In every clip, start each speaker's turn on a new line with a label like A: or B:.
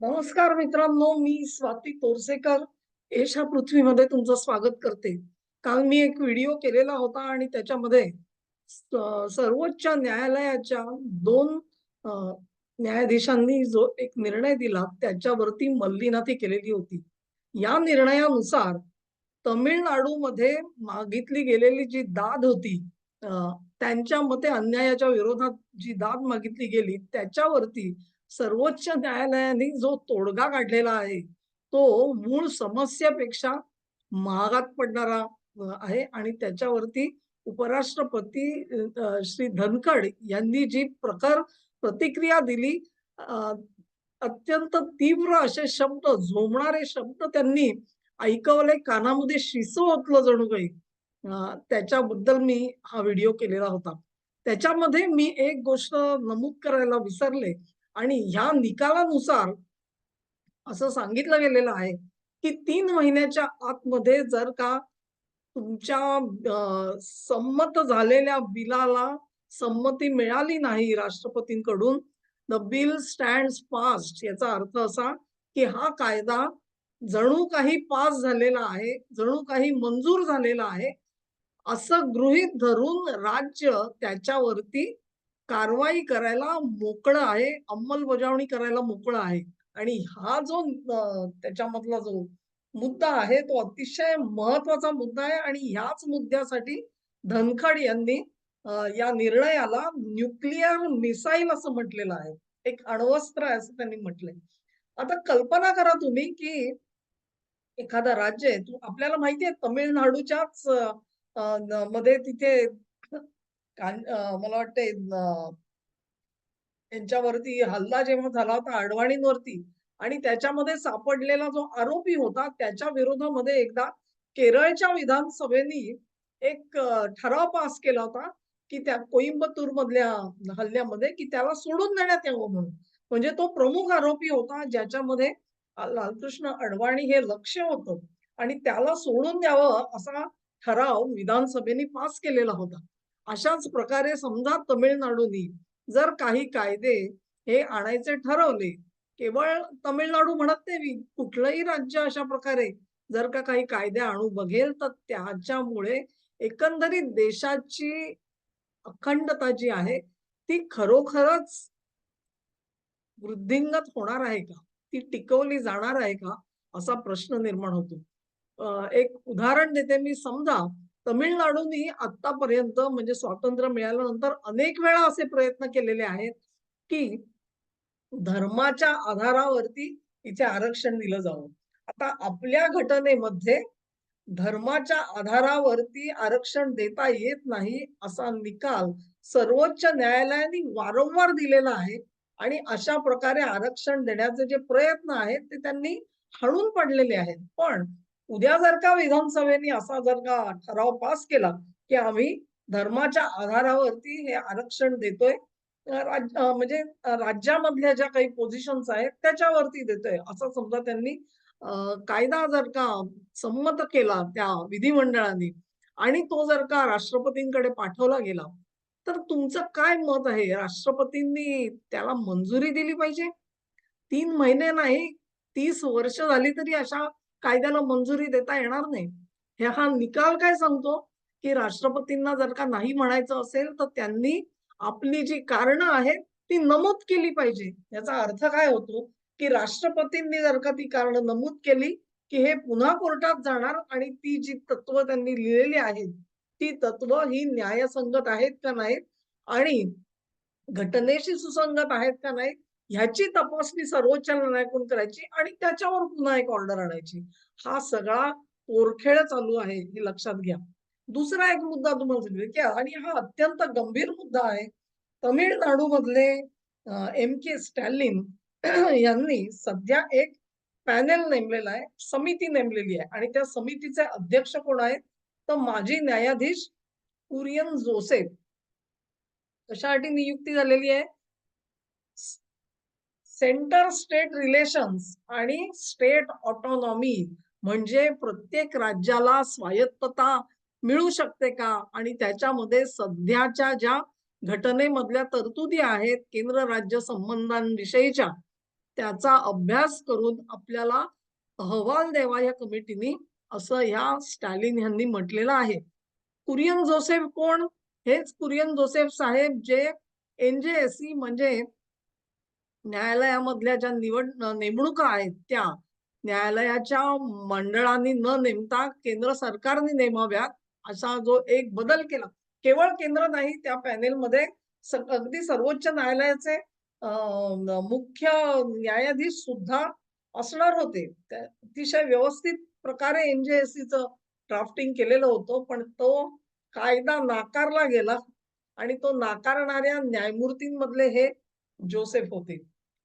A: नमस्कार मित्रांनो मी स्वाती तोरसेकर. एशा पृथ्वीमध्ये तुमचं स्वागत करते. काल मी एक व्हिडिओ केलेला होता आणि त्याच्यामध्ये सर्वोच्च न्यायालयाच्या दोन न्यायाधीशांनी जो एक निर्णय दिला त्याच्यावरती मल्लीनाथी केलेली होती. या निर्णयानुसार तमिळनाडूमध्ये मागितली गेलेली जी दाद होती त्यांच्या मते अन्यायाच्या विरोधात जी दाद मागितली गेली त्याच्यावरती सर्वोच्च न्यायालयाने जो तोडगा काढलेला आहे तो मूळ समस्येपेक्षा महागात पडणारा आहे. आणि त्याच्यावरती उपराष्ट्रपती श्री धनखड यांनी जी प्रखर प्रतिक्रिया दिली अत्यंत तीव्र असे शब्द झोमणारे शब्द त्यांनी ऐकवले कानामध्ये शिसो ओतलं जणू काही. त्याच्याबद्दल मी हा व्हिडिओ केलेला होता. त्याच्यामध्ये मी एक गोष्ट नमूद करायला विसरले. आणि ह्या निकालानुसार असं सांगितलं गेलेलं आहे की तीन महिन्याच्या आतमध्ये जर का तुमच्या संमत झालेल्या बिलाला संमती मिळाली नाही राष्ट्रपतींकडून द बिल स्टँड पास्ट याचा अर्थ असा की हा कायदा जणू काही पास झालेला आहे जणू काही मंजूर झालेला आहे असं गृहीत धरून राज्य त्याच्यावरती कारवाई करायला मोकळं आहे अंमलबजावणी करायला मोकळं आहे. आणि हा जो त्याच्यामधला जो मुद्दा आहे तो अतिशय महत्त्वाचा मुद्दा आहे आणि ह्याच मुद्द्यासाठी धनखड यांनी या निर्णयाला न्यूक्लिअर मिसाईल असं म्हटलेलं आहे. एक अण्वस्त्र आहे असं त्यांनी म्हटलंय. आता कल्पना करा तुम्ही की एखादा राज्य आहे तू आपल्याला माहिती आहे तमिळनाडूच्याच मध्ये तिथे मला वाटते यांच्यावरती हल्ला जेव्हा झाला होता अडवाणींवरती आणि त्याच्यामध्ये सापडलेला जो आरोपी होता त्याच्या विरोधामध्ये एकदा केरळच्या विधानसभेनी एक ठराव पास केला होता की त्या कोइंबतूर मधल्या हल्ल्यामध्ये की त्याला सोडून देण्यात यावं म्हणून. म्हणजे तो प्रमुख आरोपी होता ज्याच्यामध्ये लालकृष्ण अडवाणी हे लक्ष होतं आणि त्याला सोडून द्यावं असा ठराव विधानसभेने पास केलेला होता. अशाच प्रकारे समजा तमिळनाडूनी जर काही कायदे हे आणायचे ठरवले केवळ तमिळनाडू म्हणत नाही कुठलंही राज्य अशा प्रकारे जर का काही कायदे आणू बघेल तर त्याच्यामुळे एकंदरीत देशाची अखंडता जी आहे ती खरोखरच वृद्धिंगत होणार आहे का? ती टिकवली जाणार आहे का? असा प्रश्न निर्माण होतो. एक उदाहरण देते मी समजा तमिळनाडूनी आतापर्यंत म्हणजे स्वातंत्र्य मिळाल्यानंतर अनेक वेळा असे प्रयत्न केलेले आहेत की धर्माच्या आधारावरती इथे आरक्षण दिलं जावं. आता आपल्या घटनेमध्ये धर्माच्या आधारावरती आरक्षण देता येत नाही असा निकाल सर्वोच्च न्यायालयाने वारंवार दिलेला आहे आणि अशा प्रकारे आरक्षण देण्याचे जे प्रयत्न आहेत ते त्यांनी हाणून पडलेले आहेत. पण उद्या जर का विधानसभेने असा जर का ठराव पास केला की आम्ही धर्माच्या आधारावरती हे आरक्षण देतोय म्हणजे राज्यामधल्या ज्या काही पोझिशन्स आहेत त्याच्यावरती देतोय असं समजा त्यांनी कायदा जर का संमत केला त्या विधिमंडळाने आणि तो जर का राष्ट्रपतींकडे पाठवला गेला तर तुमचं काय मत आहे? राष्ट्रपतींनी त्याला मंजुरी दिली पाहिजे? तीन महिने नाही तीस वर्ष झाली तरी अशा कायद्याला मंजुरी देता येणार नाही. हे हा निकाल काय सांगतो? की राष्ट्रपतींना जर का नाही म्हणायचं असेल तर त्यांनी आपली जी कारणं आहेत ती नमूद केली पाहिजे. याचा अर्थ काय होतो? की राष्ट्रपतींनी जर का ती कारणं नमूद केली की हे पुन्हा कोर्टात जाणार आणि ती जी तत्व त्यांनी लिहिलेली आहेत ती तत्व ही न्यायसंगत आहेत का नाहीत? आणि घटनेशी सुसंगत आहेत का नाही ह्याची तपासणी सर्वोच्च न्यायालयाकडून करायची आणि त्याच्यावर पुन्हा एक ऑर्डर आणायची. हा सगळा पोरखेळ चालू आहे हे लक्षात घ्या. दुसरा एक मुद्दा तुम्हाला सांगितलं की आणि हा अत्यंत गंभीर मुद्दा आहे. तमिळनाडू मधले एम के स्टॅलिन यांनी सध्या एक पॅनेल नेमलेला आहे समिती नेमलेली आहे आणि त्या समितीचे अध्यक्ष कोण आहेत? तर माजी न्यायाधीश कुरियन जोसेफ. कशासाठी नियुक्ती झालेली आहे? सेंटर स्टेट रिलेशन्स आणि स्टेट ऑटोनॉमी म्हणजे प्रत्येक राज्याला स्वायत्तता मिळू शकते का? आणि त्याच्यामध्ये सध्याच्या ज्या घटनेमधल्या तरतुदी आहेत केंद्र राज्य संबंधांविषयीच्या त्याचा अभ्यास करून आपल्याला अहवाल द्यावा या कमिटीने असं ह्या स्टॅलिन यांनी म्हटलेलं आहे. कुरियन जोसेफ कोण? हेच कुरियन जोसेफ साहेब जे एनजेएससी म्हणजे न्यायालयामधल्या ज्या निवड नेमणुका आहेत त्या न्यायालयाच्या मंडळांनी न नेमता केंद्र सरकारने नेमाव्यात असा जो एक बदल केला. केवळ केंद्र नाही त्या पॅनेलमध्ये अगदी सर्वोच्च न्यायालयाचे मुख्य न्यायाधीश सुद्धा असणार होते. अतिशय व्यवस्थित प्रकारे एनजेएससीचं ड्राफ्टिंग केलेलं होतं पण तो कायदा नाकारला गेला आणि तो नाकारणाऱ्या न्यायमूर्तींमधले हे जोसेफ होते.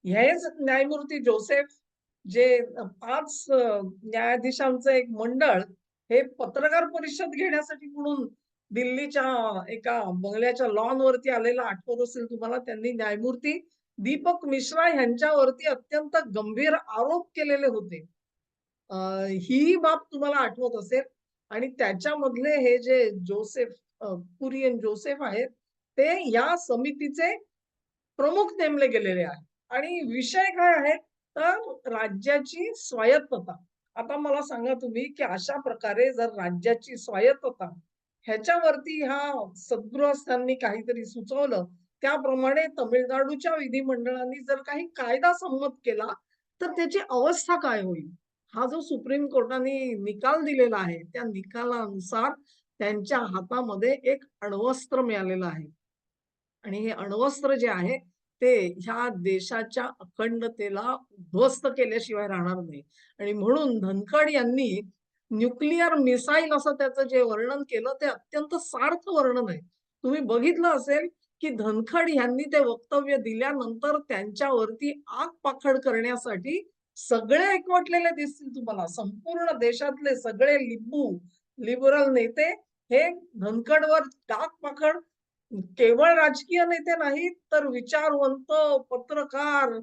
A: हेच न्यायमूर्ती जोसेफ जे पाच न्यायाधीशांचं एक मंडळ हे पत्रकार परिषद घेण्यासाठी म्हणून दिल्लीच्या एका बंगल्याच्या लॉन वरती आलेला आठवत असेल तुम्हाला त्यांनी न्यायमूर्ती दीपक मिश्रा यांच्यावरती अत्यंत गंभीर आरोप केलेले होते. ही बाब तुम्हाला आठवत असेल. आणि त्याच्यामधले हे जे जोसेफ कुरियन जोसेफ आहेत ते या समितीचे प्रमुख नेमले गेलेले आहेत. आणि विषय काय आहे? तर राज्याची स्वायत्तता. आता मला सांगा तुम्ही की अशा प्रकारे जर राज्याची स्वायत्तता ह्याच्यावरती ह्या सद्गृहस्थांनी काहीतरी सुचवलं त्याप्रमाणे तमिळनाडूच्या विधिमंडळांनी जर काही कायदा संमत केला तर त्याची अवस्था काय होईल? हा जो सुप्रीम कोर्टाने निकाल दिलेला आहे त्या निकालानुसार त्यांच्या हातामध्ये एक अण्वस्त्र मिळालेलं आहे. आणि हे अण्वस्त्र जे आहे ते ह्या देशाच्या अखंडतेला उद्ध्वस्त केल्याशिवाय राहणार नाही. आणि म्हणून धनखड यांनी न्यूक्लिअर मिसाईल असं त्याचं जे वर्णन केलं ते अत्यंत सार्थ वर्णन आहे. तुम्ही बघितलं असेल की धनखड यांनी ते वक्तव्य दिल्यानंतर त्यांच्यावरती आग पाखड करण्यासाठी सगळे एकवटलेले दिसतील तुम्हाला. संपूर्ण देशातले सगळे लिंबू लिबरल नेते हे धनखडवर टाक पाखड केवळ राजकीय नेते नाहीत तर विचारवंत पत्रकार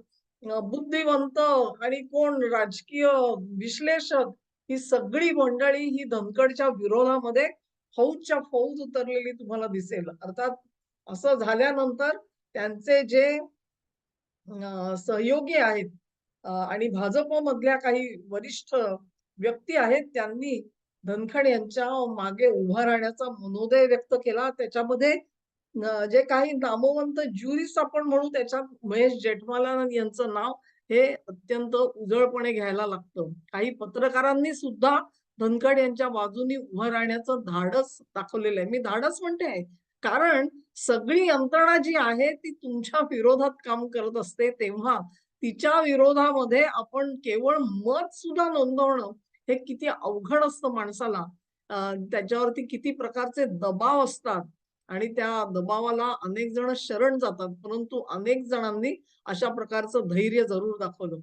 A: बुद्धिवंत आणि कोण राजकीय विश्लेषक ही सगळी मंडळी ही धनकडच्या विरोधामध्ये फौजच्या फौज उतरलेली तुम्हाला दिसेल. अर्थात असं झाल्यानंतर त्यांचे जे सहयोगी आहेत आणि भाजप मधल्या काही वरिष्ठ व्यक्ती आहेत त्यांनी धनखड यांच्या मागे उभा राहण्याचा मनोदय व्यक्त केला. त्याच्यामध्ये जे काही नामवंत ज्युरिस्ट आपण म्हणू त्याच्यात महेश जेठमालान यांचं नाव हे अत्यंत उजळपणे घ्यायला लागतं. काही पत्रकारांनी सुद्धा धनखड यांच्या बाजूनी उभं राहण्याचं धाडस दाखवलेलं आहे. मी धाडस म्हणते आहे. कारण सगळी यंत्रणा जी आहे ती तुमच्या विरोधात काम करत असते तेव्हा तिच्या विरोधामध्ये आपण केवळ मत सुद्धा नोंदवणं हे किती अवघड असतं माणसाला. त्याच्यावरती किती प्रकारचे दबाव असतात. आणि त्या दबावाला अनेक जण शरण जातात परंतु अनेक जणांनी अशा प्रकारचं धैर्य जरूर दाखवलं.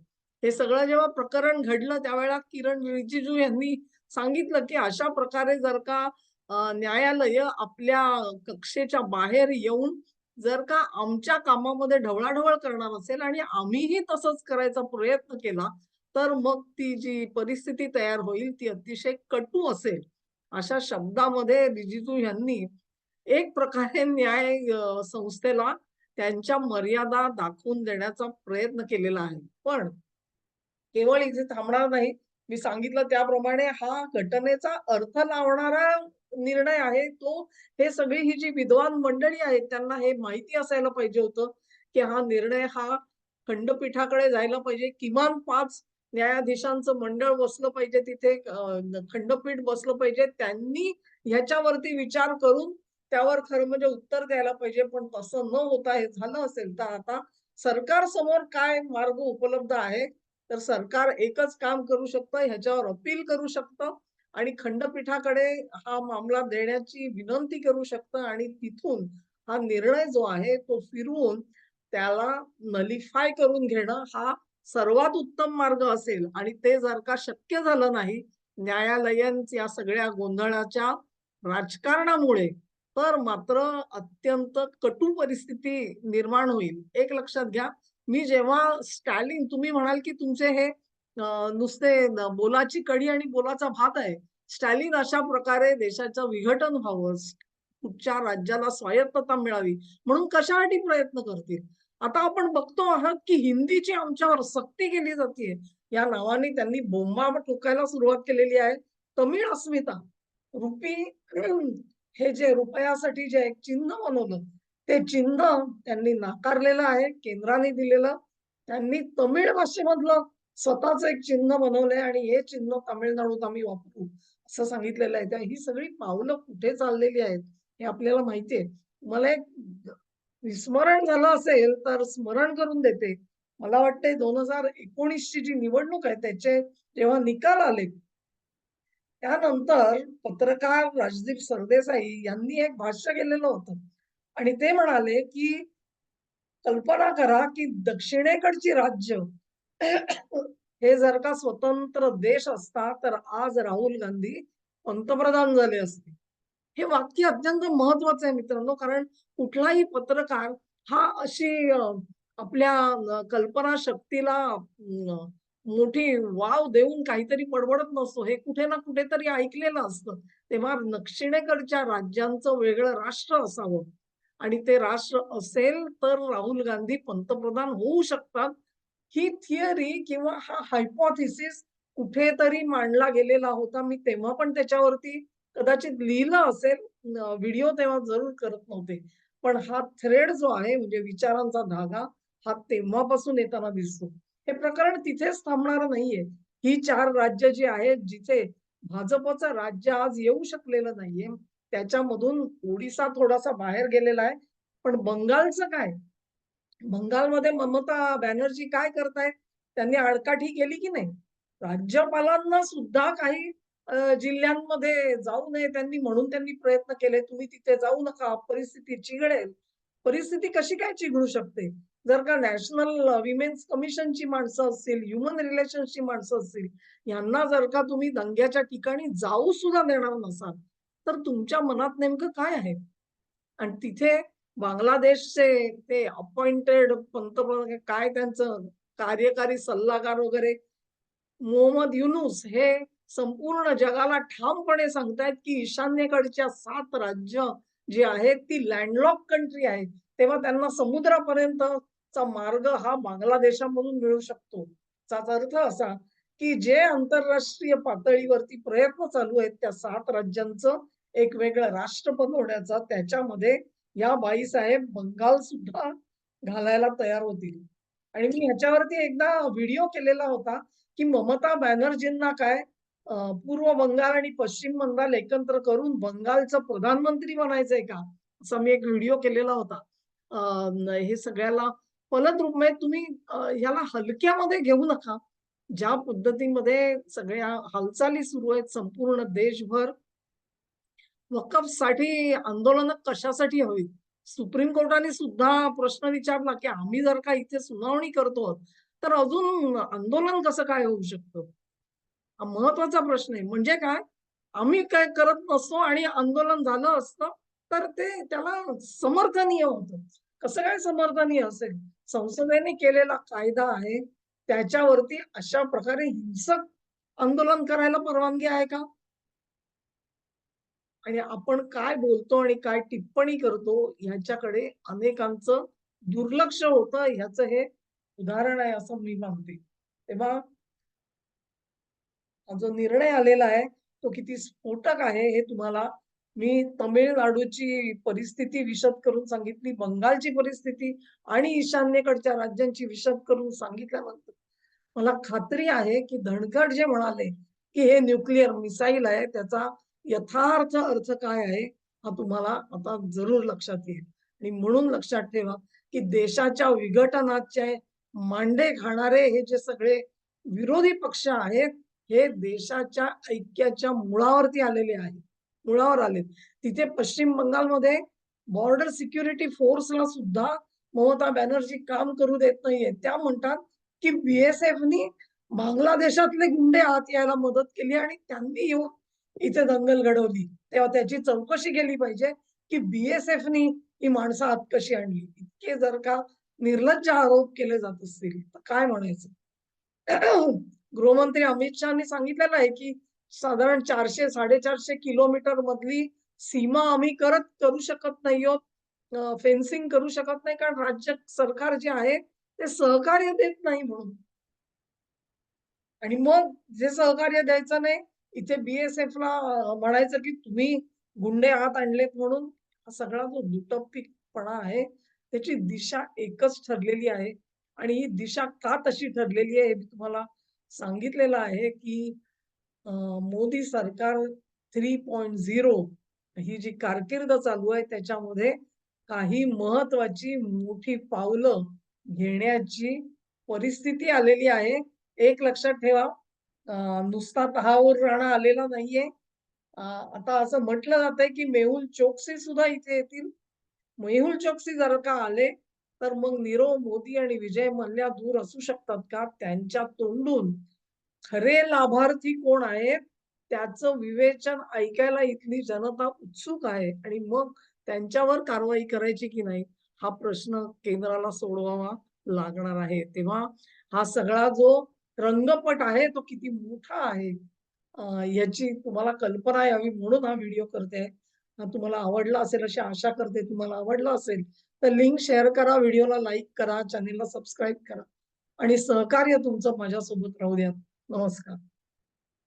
A: हे सगळं जेव्हा प्रकरण घडलं त्यावेळेला किरण रिजिजू यांनी सांगितलं की अशा प्रकारे जर का न्यायालय आपल्या कक्षेच्या बाहेर येऊन जर का आमच्या कामामध्ये ढवळाढवळ करणार असेल आणि आम्हीही तसंच करायचा प्रयत्न केला तर मग ती जी परिस्थिती तयार होईल ती अतिशय कटू असेल. अशा शब्दामध्ये रिजिजू यांनी एक प्रकारे न्याय संस्थेला त्यांच्या मर्यादा दाखवून देण्याचा प्रयत्न केलेला आहे. पण केवळ इथे थांबणार नाही. मी सांगितलं त्याप्रमाणे हा घटनेचा अर्थ लावणारा निर्णय आहे. तो हे सगळी ही जी विद्वान मंडळी आहेत त्यांना हे माहिती असायला पाहिजे होतं की हा निर्णय हा खंडपीठाकडे जायला पाहिजे. किमान पाच न्यायाधीशांचं मंडळ बसलं पाहिजे तिथे खंडपीठ बसलं पाहिजे. त्यांनी ह्याच्यावरती विचार करून त्यावर खरं म्हणजे उत्तर द्यायला पाहिजे पण तसं न होता हे झालं असेल तर आता सरकार समोर काय मार्ग उपलब्ध आहे? तर सरकार एकच काम करू शकतं ह्याच्यावर अपील करू शकतं आणि खंडपीठाकडे हा मामला देण्याची विनंती करू शकतं आणि तिथून हा निर्णय जो आहे तो फिरवून त्याला नलिफाय करून घेणं हा सर्वात उत्तम मार्ग असेल. आणि ते जर का शक्य झालं नाही न्यायालयांच्या या सगळ्या गोंधळाच्या राजकारणामुळे तर मात्र अत्यंत कटू परिस्थिती निर्माण होईल. एक लक्षात घ्या मी जेव्हा स्टॅलिन तुम्ही म्हणाल की तुमचे हे नुसते बोलाची कडी आणि बोलाचा भात आहे. स्टॅलिन अशा प्रकारे देशाचं विघटन व्हावं कुठच्या राज्याला स्वायत्तता मिळावी म्हणून कशासाठी प्रयत्न करतील? आता आपण बघतो आहात की हिंदीची आमच्यावर सक्ती केली जाते या नावाने त्यांनी बोंबा ठोकायला सुरुवात केलेली आहे. तमिळ अस्मिता रुपी हे जे रुपयासाठी जे एक चिन्ह बनवलं ते चिन्ह त्यांनी नाकारलेलं आहे केंद्राने दिलेलं. त्यांनी तमिळ भाषेमधलं स्वतःच एक चिन्ह बनवलंय आणि हे चिन्ह तामिळनाडूत आम्ही वापरू असं सांगितलेलं आहे. त्या ही सगळी पावलं कुठे चाललेली आहेत हे आपल्याला माहितीये मला एक विस्मरण झालं असेल तर स्मरण करून देते. मला वाटते दोन हजार एकोणीसची जी निवडणूक आहे त्याचे जेव्हा निकाल आले त्यानंतर पत्रकार राजदीप सरदेसाई यांनी एक भाष्य केलेलं होतं. आणि ते म्हणाले की कल्पना करा की दक्षिणेकडची राज्य हे जर का स्वतंत्र देश असता तर आज राहुल गांधी पंतप्रधान झाले असते. हे वाक्य अत्यंत महत्वाचं आहे मित्रांनो कारण कुठलाही पत्रकार हा अशी आपल्या कल्पना शक्तीला मोठी वाव देऊन काहीतरी बडबडत नसतो. हे कुठे ना कुठेतरी ऐकलेलं असतं. तेव्हा दक्षिणेकडच्या राज्यांचं वेगळं राष्ट्र असावं. आणि ते राष्ट्र असेल तर राहुल गांधी पंतप्रधान होऊ शकतात. ही थिअरी किंवा हा हायपॉथिसिस कुठेतरी मांडला गेलेला होता. मी तेव्हा पण त्याच्यावरती कदाचित लिहिलं असेल. व्हिडिओ तेव्हा जरूर करत नव्हते. पण हा थ्रेड जो आहे म्हणजे विचारांचा धागा हा तेव्हापासून येताना दिसतो. हे प्रकरण तिथेच थांबणार नाहीये. ही चार राज्य जी आहेत जिथे भाजपचं राज्य आज येऊ शकलेलं नाहीये त्याच्यामधून ओडिसा थोडासा बाहेर गेलेला आहे. पण बंगालचं काय? बंगालमध्ये ममता बॅनर्जी काय करतायत? त्यांनी आडकाठी केली की नाही? राज्यपालांना सुद्धा काही जिल्ह्यांमध्ये जाऊ नये त्यांनी म्हणून त्यांनी प्रयत्न केले. तुम्ही तिथे जाऊ नका परिस्थिती चिघडेल परिस्थिती कशी काय चिघळू शकते? जर का नॅशनल विमेन्स कमिशनची माणसं असतील ह्युमन रिलेशनची माणसं असतील यांना जर का तुम्ही दंग्याच्या ठिकाणी जाऊ सुद्धा देणार नसाल तर तुमच्या मनात नेमकं काय आहे? आणि तिथे बांगलादेशचे ते अपॉइंटेड पंतप्रधान काय त्यांचं कार्यकारी सल्लागार वगैरे मोहम्मद युनुस हे संपूर्ण जगाला ठामपणे सांगतायत की ईशान्येकडच्या सात राज्य जी आहेत ती लँडलॉक कंट्री आहे तेव्हा त्यांना समुद्रापर्यंत चा मार्ग हा बांगलादेशामधून मिळू शकतो. त्याचा अर्थ असा की जे आंतरराष्ट्रीय पातळीवरती प्रयत्न चालू आहेत त्या सात राज्यांचं एक वेगळं राष्ट्र बनवण्याचा त्याच्यामध्ये या बाईसाहेब बंगाल सुद्धा घालायला तयार होतील. आणि मी ह्याच्यावरती एकदा व्हिडिओ केलेला होता की ममता बॅनर्जींना काय पूर्व बंगाल आणि पश्चिम बंगाल एकत्र करून बंगालचं प्रधानमंत्री बनायचंय का? असा मी एक व्हिडिओ केलेला होता. हे सगळ्याला फलद्रूप म्हणजे तुम्ही ह्याला हलक्यामध्ये घेऊ नका. ज्या पद्धतीमध्ये सगळ्या हालचाली सुरू आहेत संपूर्ण देशभर वकफसाठी आंदोलन कशासाठी हवी सुप्रीम कोर्टाने सुद्धा प्रश्न विचारला की आम्ही जर का इथे सुनावणी करतो तर अजून आंदोलन कसं काय होऊ शकतं? हा महत्त्वाचा प्रश्न आहे. म्हणजे काय? आम्ही काय करत नसतो आणि आंदोलन झालं असतं तर ते त्याला समर्थनीय होतं. कसं काय समर्थनीय असेल? संसदेने केलेला कायदा आहे त्याच्यावरती अशा प्रकारे हिंसक आंदोलन करायला परवानगी आहे का? आणि आपण काय बोलतो आणि काय टिप्पणी करतो ह्याच्याकडे अनेकांचं दुर्लक्ष होत ह्याच हे उदाहरण आहे असं मी मानते. तेव्हा जो निर्णय आलेला आहे तो किती स्फोटक आहे हे तुम्हाला मी तमिळनाडूची परिस्थिती विशद करून सांगितली बंगालची परिस्थिती आणि ईशान्येकडच्या राज्यांची विशद करून सांगितल्यानंतर मला खात्री आहे की धनखड जे म्हणाले की हे न्यूक्लिअर मिसाईल आहे त्याचा यथार्थ अर्थ काय आहे हा तुम्हाला आता जरूर लक्षात येईल. आणि म्हणून लक्षात ठेवा की देशाच्या विघटनाचे मांडे खाणारे हे जे सगळे विरोधी पक्ष आहेत हे देशाच्या ऐक्याच्या मुळावरती आलेले आहे मुळावर आले. तिथे पश्चिम बंगालमध्ये बॉर्डर सिक्युरिटी फोर्सला सुद्धा ममता बॅनर्जी काम करू देत नाहीये. त्या म्हणतात की बीएसएफनी बांगलादेशातले गुंडे आत यायला मदत केली आणि त्यांनी येऊन इथे दंगल घडवली. तेव्हा त्याची चौकशी केली पाहिजे की बीएसएफनी ही माणसं आत कशी आणली. इतके जर का निर्लज्ज आरोप केले जात असतील तर काय म्हणायचं? गृहमंत्री अमित शहानी सांगितलेलं आहे की साधारण चारशे साडेचारशे किलोमीटर मधली सीमा आम्ही करत करू शकत नाही आहोत. फेन्सिंग करू शकत नाही कारण राज्य सरकार जे आहे ते सहकार्य देत नाही म्हणून. आणि मग जे सहकार्य द्यायचं नाही, इथे बीएसएफ ला म्हणायचं की तुम्ही गुंडे आत आणलेत म्हणून. हा सगळा जो दुटप्पीपणा आहे, त्याची दिशा एकच ठरलेली आहे. आणि ही दिशा का तशी ठरलेली आहे, हे मी तुम्हाला सांगितलेलं आहे, की मोदी सरकार 3.0 ही जी कारकीर्द चालू आहे, त्याच्यामध्ये काही महत्वाची मोठी पावलं घेण्याची परिस्थिती आलेली आहे. एक लक्षात ठेवा, नुसता तहावर राणा आलेला नाहीये. आता असं म्हटलं जातंय, की मेहुल चोक्सी सुद्धा इथे येतील. मेहुल चोक्सी जर का आले, तर मग नीरव मोदी आणि विजय मल्ल्या दूर असू शकतात का? त्यांच्या तोंडून खरे लाभार्थी कोण आहेत, त्याचं विवेचन ऐकायला इथली जनता उत्सुक आहे आणि मग त्यांच्यावर कारवाई करायची की नाही, हा प्रश्न केंद्राला सोडवावा लागणार आहे. तेव्हा हा सगळा जो रंगपट आहे, तो किती मोठा आहे, याची तुम्हाला कल्पना यावी म्हणून हा व्हिडिओ करते हा तुम्हाला आवडला असेल अशी आशा करते. तुम्हाला आवडला असेल, तर लिंक शेअर करा, व्हिडिओला लाईक करा, चॅनेलला सबस्क्राईब करा आणि सहकार्य तुमचं माझ्यासोबत राहू द्या. नमस्कार.